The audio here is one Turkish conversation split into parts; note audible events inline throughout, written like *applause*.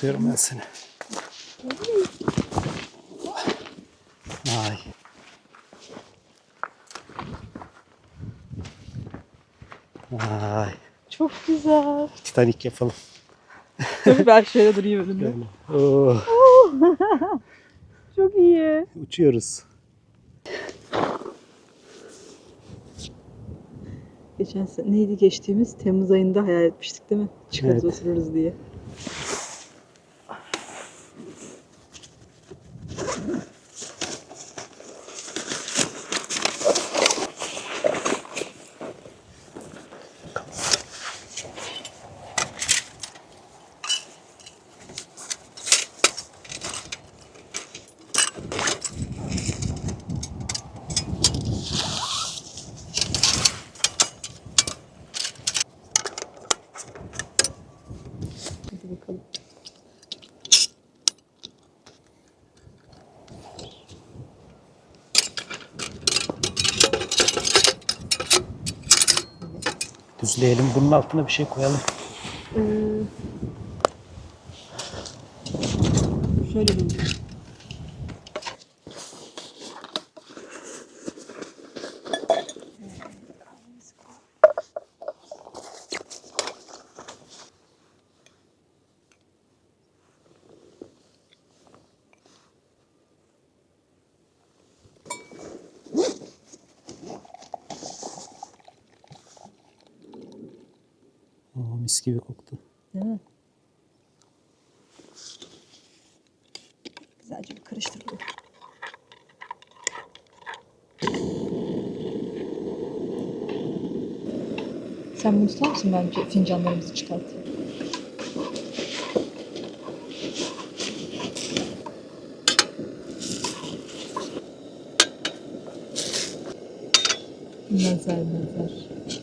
tutuyorum ben seni. Ay. Ay. Çok güzel. Titanik yapalım. Dur ben şöyle durayım. Böyle. Oh, *laughs* Çok iyi. uçuyoruz. Geçen sene neydi geçtiğimiz Temmuz ayında hayal etmiştik değil mi? Çıkarız Evet. otururuz diye. Hadi bakalım. Düzleyelim. Bunun altına bir şey koyalım. Ee, şöyle durayım. Oo, mis gibi koktu. Değil mi? Güzelce bir karıştıralım. Sen bunu tutar mısın bence fincanlarımızı çıkartayım. Nazar nazar.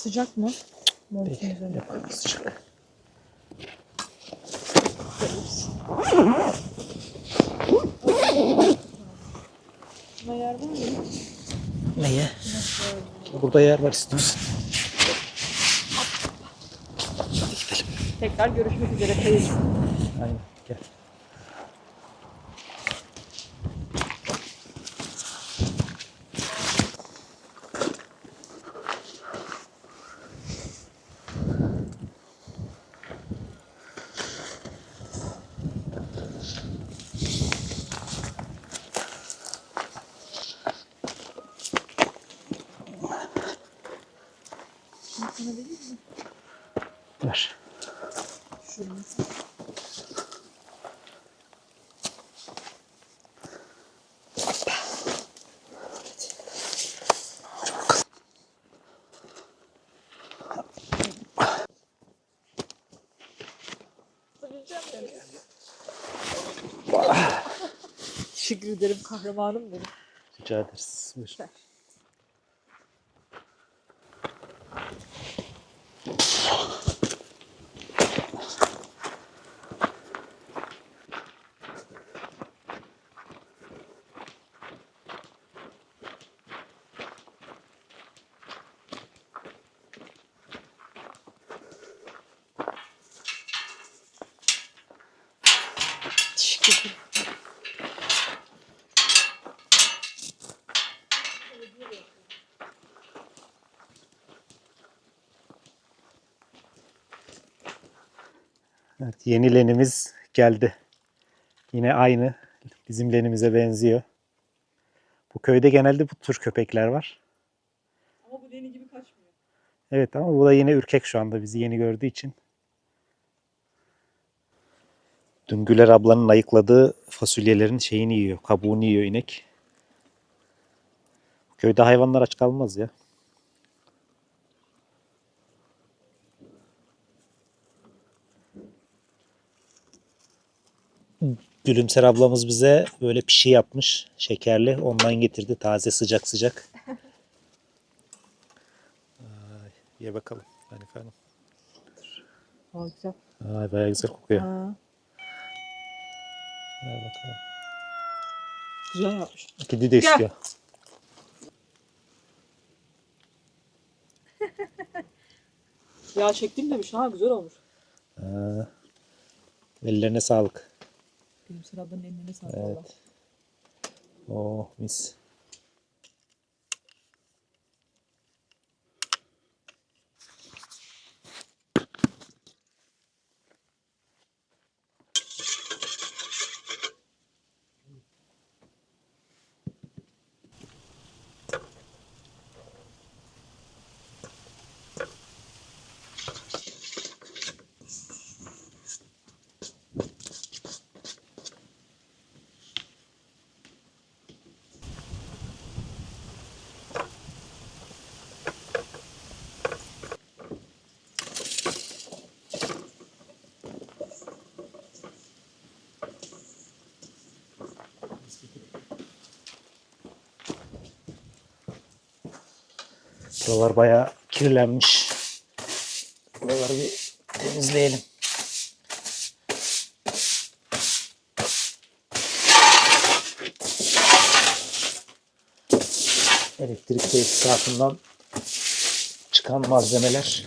Sıcak mı? Peki. Yok, sıcak. Şuna yer var mı? Neye? Burada yer var istiyorsan. Tekrar görüşmek üzere. Hayır. Aynen. dokunabilir miyim? Ver. Şuraya. Teşekkür ederim kahramanım benim. Rica ederiz. Buyurun. Evet, yeni lenimiz geldi. Yine aynı. Bizim lenimize benziyor. Bu köyde genelde bu tür köpekler var. Ama bu deni gibi kaçmıyor. Evet ama bu da yine ürkek şu anda bizi yeni gördüğü için. Dün Güler ablanın ayıkladığı fasulyelerin şeyini yiyor, kabuğunu yiyor inek. Köyde hayvanlar aç kalmaz ya. Gülümser ablamız bize böyle pişi yapmış, şekerli. Ondan getirdi, taze sıcak sıcak. Ay, ye bakalım. Efendim. Aa güzel. Ay bayağı güzel kokuyor. Ha, Ver bakalım. güzel yapmış. Kedi de Gel. istiyor. *laughs* Ya çektim demiş. Ha güzel olmuş. Ha. Ellerine sağlık. Benim sıradan eline sağlık Evet. Oh mis. Buralar bayağı kirlenmiş. Buraları bir temizleyelim. Elektrik tesisatından çıkan malzemeler.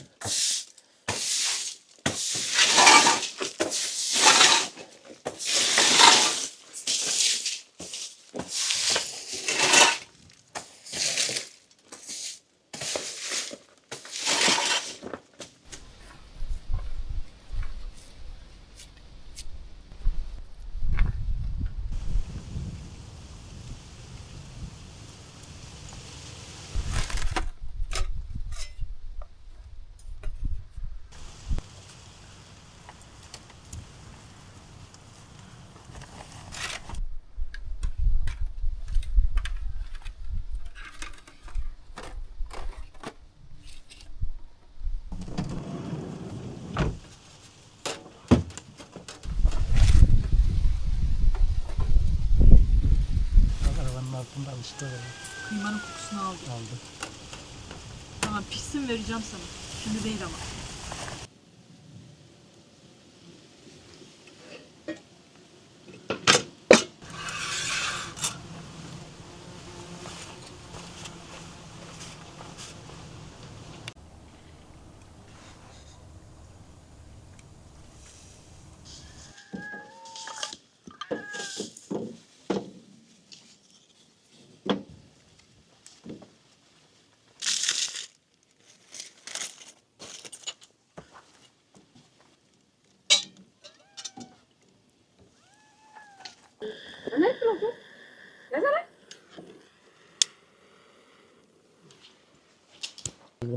Altında alıştı. Kıymanın kokusunu aldım. Aldı. Tamam pişsin vereceğim sana. Şimdi değil ama.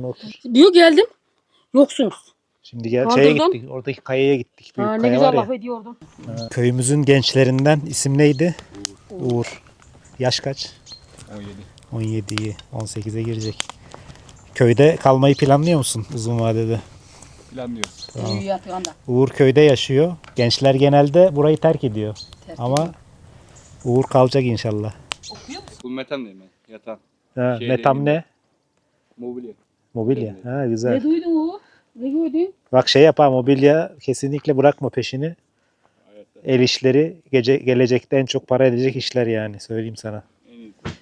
Otur. Diyor geldim. Yoksunuz. Şimdi gel şeye Kaldırdım. gittik. Oradaki kayaya gittik. Büyük Ha, ne kaya güzel ya. laf ediyordun. Köyümüzün gençlerinden isim neydi? Uğur. Yaş kaç? 17. 17'yi 18'e girecek. Köyde kalmayı planlıyor musun uzun vadede? Planlıyoruz. Yatağında. Uğur köyde yaşıyor. Gençler genelde burayı terk ediyor. Terk Ama Uğur kalacak inşallah. Full metandayım ben. Yatan. Ha, Şey ne tam değil mi? ne? Mobilya. Mobilya. Ha, Ne güzel. duydun o? Ne gördün? Bak şey yap ha mobilya kesinlikle bırakma peşini. El işleri gece, gelecekte en çok para edecek işler yani söyleyeyim sana.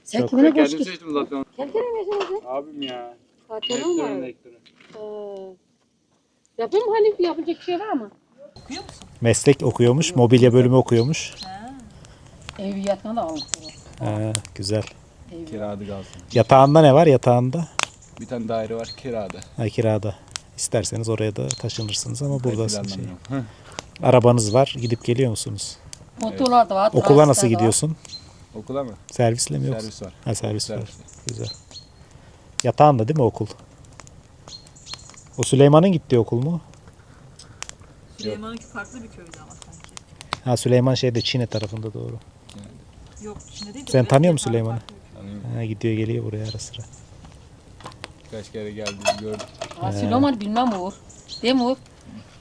Sen Çok- kimine Ben boş kendim git? seçtim zaten. Sen kime mesela? Abim ya. Patronun Rektörün var. rektörü. Ee, Yapayım mı hani yapacak bir şey var mı? Meslek okuyormuş, mobilya bölümü okuyormuş. Ev yatağında almış. Ha, güzel. Kiradı kalsın. Yatağında ne var yatağında? Bir tane daire var kirada. Ha, kirada. İsterseniz oraya da taşınırsınız ama buradasın şey. Hı. Arabanız var. Gidip geliyor musunuz? Motorlar da var. Okula nasıl var. gidiyorsun? Okula mı? Servisle mi yoksa? Servis var. Ha servis var. Servis. Güzel. Yatağında değil mi okul? O Süleyman'ın gittiği okul mu? Süleyman'ınki farklı bir köydü ama sanki. Ha Süleyman şeyde Çin'e tarafında doğru. Yok Çin'de değil de Sen tanıyor musun Süleyman'ı? Tanıyorum. Ha, gidiyor geliyor buraya ara sıra. Kaç kere geldim gördüm. Ha, Süleyman bilmem Uğur. Değil mi Uğur?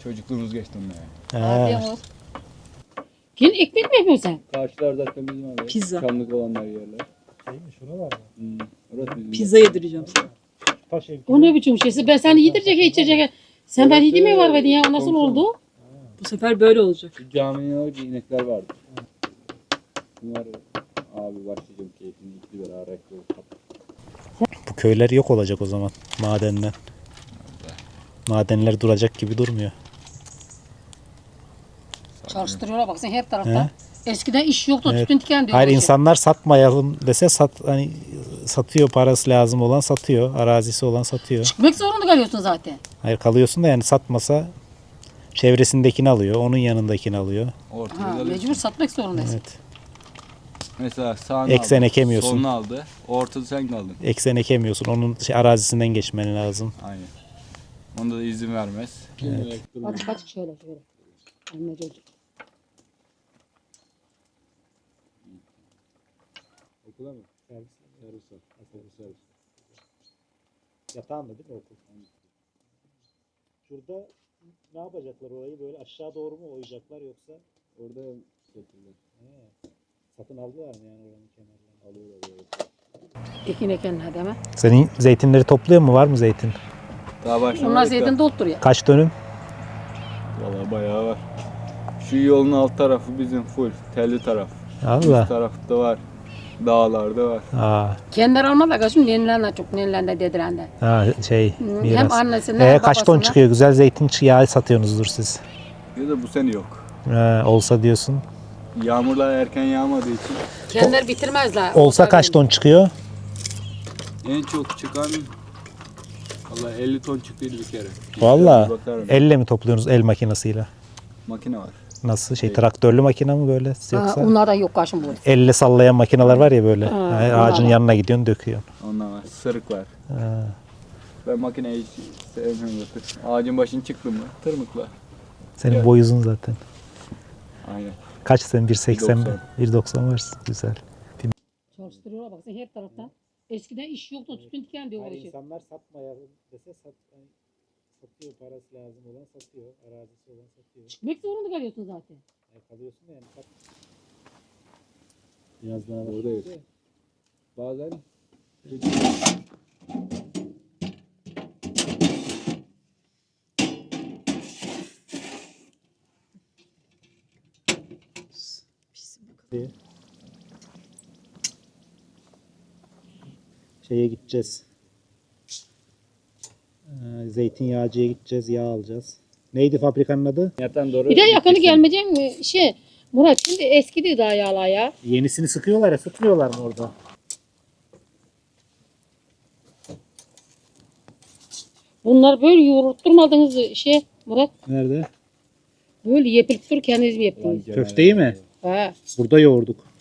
Çocukluğumuz geçti onunla yani. Ha, değil mi Uğur? Kim ekmek mi yapıyorsun sen? Karşılar zaten bizim abi. Pizza. Çamlık olanlar yerler. şey mi? Şuna var mı? Hmm. Orası bizim. Pizza yedireceğim sana. Taş ev. O ne biçim şeysi? Ben seni yedirecek, içirecek. Sen ben yediğim mi var dedin ya? O nasıl Komşum. oldu? Bu sefer böyle olacak. Şu caminin orada inekler vardı. Bunlar abi başlayacağım keyfini ikili bir ara Bu köyler yok olacak o zaman madenler. Madenler duracak gibi durmuyor. Çalıştırıyorlar bak sen her He? tarafta. Eskiden iş yoktu. Evet. Tütün diken diyor. Hayır başı. insanlar satmayalım dese sat hani satıyor parası lazım olan satıyor, arazisi olan satıyor. Çıkmak zorunda kalıyorsun zaten. Hayır kalıyorsun da yani satmasa çevresindekini alıyor, onun yanındakini alıyor. Ortada Ha, mecbur satmak zorundasın. Evet. Mesela sağını Eksen aldı, ekemiyorsun. Solunu aldı. Ortada sen kaldın. Eksen ekemiyorsun. Onun şey, arazisinden geçmen lazım. Aynen. Onda da izin vermez. Evet. Hadi kaç şöyle şöyle. Anne çocuk. Okula mı? Servis. Servis var. Servis servis. Yatağında değil mi okul? Şurada ne yapacaklar orayı böyle aşağı doğru mu oyacaklar yoksa Orada getirdiler. Satın aldılar mı yani oranın kenarlarını? Alıyorlar böyle. Ekin değil mi? Senin zeytinleri topluyor mu? Var mı zeytin? Daha başlamadık Onlar zeytin dolduruyor. Kaç dönüm? Valla bayağı var. Şu yolun alt tarafı bizim full. Telli taraf. Üst Allah. tarafta var. Dağlarda var. Aa, Kendileri almadılar kaçım. Nenilerle çok nenilerle dedilerle. ha, şey Hem miras. annesinden Ee, kaç ton çıkıyor? Güzel zeytin yağı satıyorsunuzdur siz. Ya da bu sene yok. Ha, olsa diyorsun. Yağmurlar erken yağmadığı için Kendileri bitirmezler. Olsa kaç ton çıkıyor? en çok çıkan Valla 50 ton çıktıydı bir kere. Valla. Bakarım. Elle mi topluyorsunuz el makinesiyle? Makine var. Nasıl şey traktörlü makine mi böyle Ha, yoksa onlardan yok kaçım bu. elle sallayan makineler var ya böyle. Ha, onlar ağacın var. yanına gidiyorsun döküyorsun. Ondan var. Sırık var. Ha. Ben makineyi hiç sevmiyorum zaten. Ağacın başını çıktı mı? Tırmıkla. Senin Evet. boy uzun zaten. Aynen. Kaç sen 1.80 mi? 1.90. 1.90 varsın. Güzel. Çalıştırıyorlar bak sen her taraftan. Eskiden iş yoktu. Tütün diken diyor başı. insanlar satmayalım dese sat, satıyor parası lazım olan satıyor. Arazisi olan satıyor. Çıkmak zorunda kalıyorsun zaten. kalıyorsun da yani sat. Biraz daha var. Oradayız. Bazen Şeye gideceğiz. Ee, zeytinyağcıya gideceğiz, yağ alacağız. Neydi fabrikanın adı? yatan doğru. Bir de yakını gelmeyecek mi? Şey Murat şimdi eskidi daha yağlar ya. Yenisini sıkıyorlar ya, sıkmıyorlar mı orada? Bunlar böyle yoğurtturmadınız şey Murat. Nerede? Böyle yapıp dur kendiniz mi yaptınız? Köfteyi mi? Ha. Burada yoğurduk.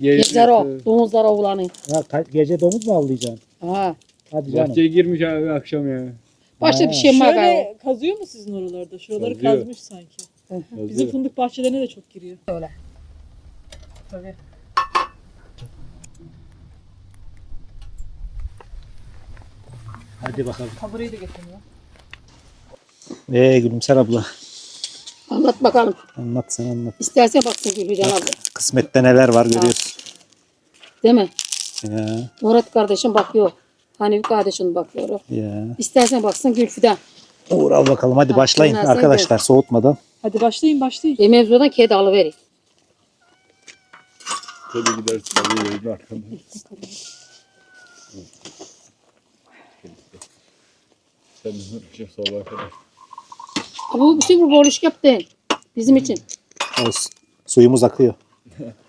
Gece- Gezer o. Domuzlar oğlanı. Ha, ka- gece domuz mu avlayacaksın? Ha. Hadi canım. Bahçeye girmiş abi akşam ya. Başta bir şey var. Şöyle kazıyor mu sizin oralarda? Şuraları Kazıyor. kazmış sanki. Bizim fındık bahçelerine de çok giriyor. Öyle. Tabii. Hadi bakalım. Kaburayı da getirmiyor. Ee Gülümser abla. Anlat bakalım. Anlat sen anlat. İstersen baksın Gülhücan abla. Kısmette neler var görüyorsun. Değil mi? Ya Murat kardeşim bakıyor. Hanefi kardeşim bakıyor. ya. İstersen baksın Gülfü'den. Uğur al bakalım hadi Ha, başlayın bunlar sen arkadaşlar soğutmadan. Hadi başlayın başlayın. E mevzudan kedi alıverin. Tabii gider tabii yayın arkamda. Sen uğraşıyor sabah kadar. Ama bu bir şey bu boruşk yaptı. Bizim için. Olsun. Suyumuz akıyor. *laughs*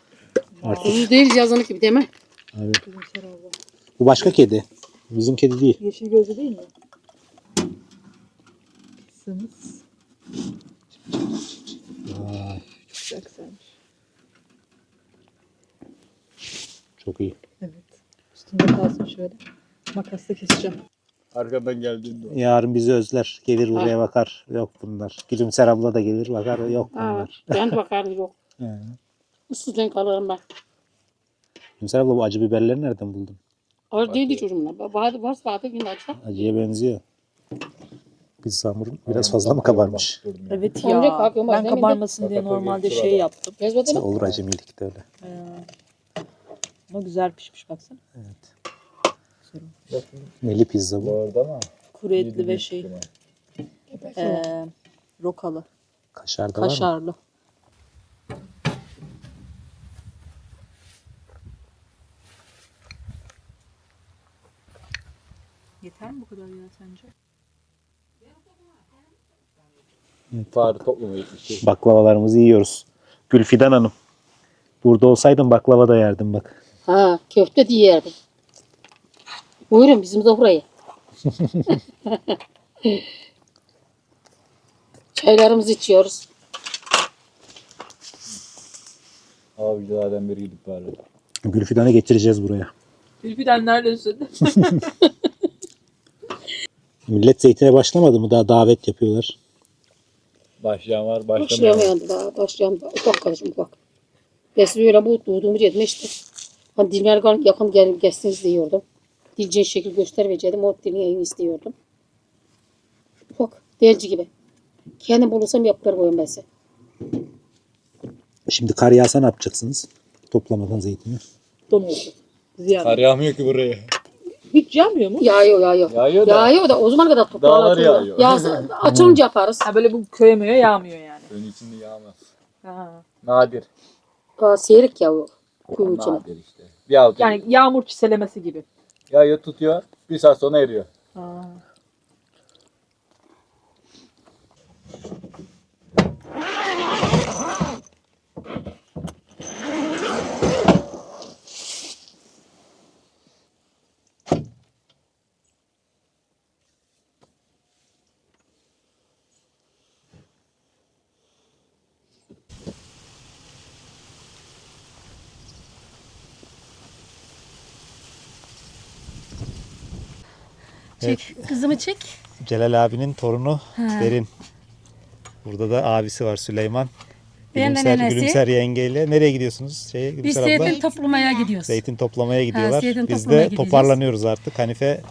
Artık. Ucuz değil yazını gibi değil mi? Abla. Bu başka kedi. Bizim kedi değil. Yeşil gözlü değil mi? Sınız. Vay, Güzel güzelmiş. çok iyi. Evet. Üstünde kalsın şöyle. Makasla keseceğim. Arkadan geldiğinde. Yarın bizi özler. Gelir buraya bakar. Yok bunlar. Gülümser abla da gelir bakar. Yok Ha, bunlar. ben *laughs* bakarım yok. Issızdan kalırım ben. Gülümser abla bu acı biberleri nereden buldun? Ağır değildi çocuğumla. Vardı varsa vardı yine açsa. Acıya benziyor. Biz hamurun biraz fazla mı kabarmış? Evet ya. Ben de- kabarmasın diye normalde şey yaptım. Gezmedi mi? Olur acemilik de öyle. Ee, ama güzel pişmiş baksana. Evet. Güzel. Neli pizza bu. Bu arada ama. Kuru etli ve şey. ee, rokalı. Kaşar da var mı? Kaşarlı. Yeter mi bu kadar ya sence? Fare toplama gitmiş. Baklavalarımızı yiyoruz. Gülfidan Hanım. Burada olsaydın baklava da yerdim bak. Ha köfte diye yerdim. Buyurun bizim de buraya. *laughs* Çaylarımızı içiyoruz. Avcılardan biri gidip bari. Gülfidan'ı getireceğiz buraya. Ülküden neredesin? *laughs* Millet zeytine başlamadı mı? Daha davet yapıyorlar. Başlayan var başlamayan. Başlayamayandı daha. Başlayan ufak kardeşim ufak. Besli öyle bu doğduğumuz yedim işte. Hani dilmer yakın gel geçsiniz diyordum. Dilceğin şekil göstermeyecektim. O dilin yayını istiyordum. Ufak. Delci gibi. Kendim bulursam yapılar koyun ben size. Şimdi kar yağsa ne yapacaksınız? Toplamadan zeytini. Don oldu. Ziyan. Kar yağmıyor ki buraya. Hiç yağmıyor mu? Yağıyor yağıyor. Yağıyor da. Yağıyor da o zaman kadar toprağı Dağlar atıyorlar. yağıyor. Yağsa *laughs* açılınca yaparız. Ha böyle bu köye möye yağmıyor yani. Ön içinde yağmaz. Ha. Nadir. Aa, seyrek yağıyor. Kuyun içine. Nadir işte. Bir altı. Yani yağmur çiselemesi gibi. Yağıyor tutuyor. Bir saat sonra eriyor. Ha. Çek. Kızımı çek. Celal abinin torunu Derin. Burada da abisi var Süleyman. De Gülümser. Gülümser yengeyle. Nereye gidiyorsunuz? Şeye, Biz Gülümser abla? zeytin toplamaya gidiyoruz. Zeytin toplamaya gidiyorlar. zeytin Biz de gidiyoruz. toparlanıyoruz artık. Hanife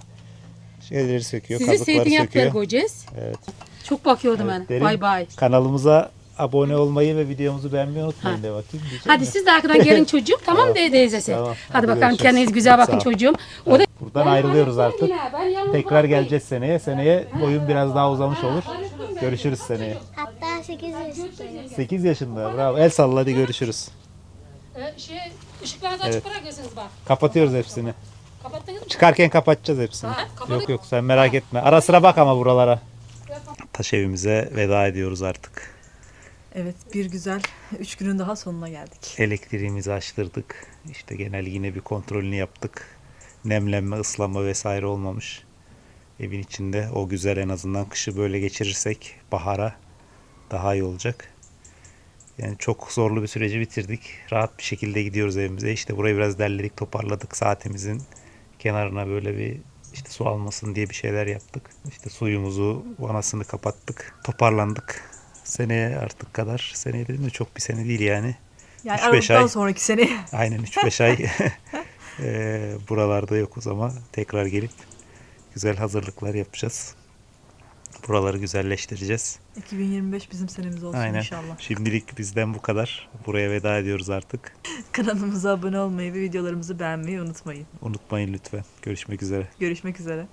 şeyleri söküyor, Sizi kazıkları zeytin söküyor. yapmaya koyacağız. Evet. Çok bakıyordum Evet, ben. Bay bay. Kanalımıza abone olmayı ve videomuzu beğenmeyi unutmayın de bakayım. Hadi mi? siz de arkadan gelin *laughs* çocuğum. Tamam de teyzesi. Tamam, Hadi, hadi bakalım görüşürüz. kendiniz güzel bakın çocuğum. O da Buradan ayrılıyoruz artık. Tekrar geleceğiz seneye. Seneye boyun biraz daha uzamış olur. Görüşürüz seneye. Hatta 8 yaşındayım. 8 yaşında. Bravo. El salla hadi görüşürüz. Şey, ışıklarınızı Evet. açık bırakıyorsunuz bak. Kapatıyoruz hepsini. Kapattınız mı? Çıkarken kapatacağız hepsini. Yok yok sen merak etme. Ara sıra bak ama buralara. Taş evimize veda ediyoruz artık. Evet bir güzel üç günün daha sonuna geldik. Elektriğimizi açtırdık. İşte genel yine bir kontrolünü yaptık. Nemlenme, ıslanma vesaire olmamış. Evin içinde o güzel en azından kışı böyle geçirirsek bahara daha iyi olacak. Yani çok zorlu bir süreci bitirdik. Rahat bir şekilde gidiyoruz evimize. İşte burayı biraz derledik, toparladık. Saatimizin kenarına böyle bir İşte su almasın diye bir şeyler yaptık. İşte suyumuzu, vanasını kapattık. Toparlandık. Seneye artık kadar. Seneye dedim de çok bir sene değil yani. Yani 3-5 Aralıktan ay. sonraki sene. Aynen 3-5 ay *laughs* eee, buralarda yokuz ama tekrar gelip güzel hazırlıklar yapacağız. Buraları güzelleştireceğiz. 2025 bizim senemiz olsun Aynen. inşallah. Şimdilik bizden bu kadar. Buraya veda ediyoruz artık. Kanalımıza abone olmayı ve videolarımızı beğenmeyi unutmayın. Unutmayın lütfen. Görüşmek üzere. Görüşmek üzere.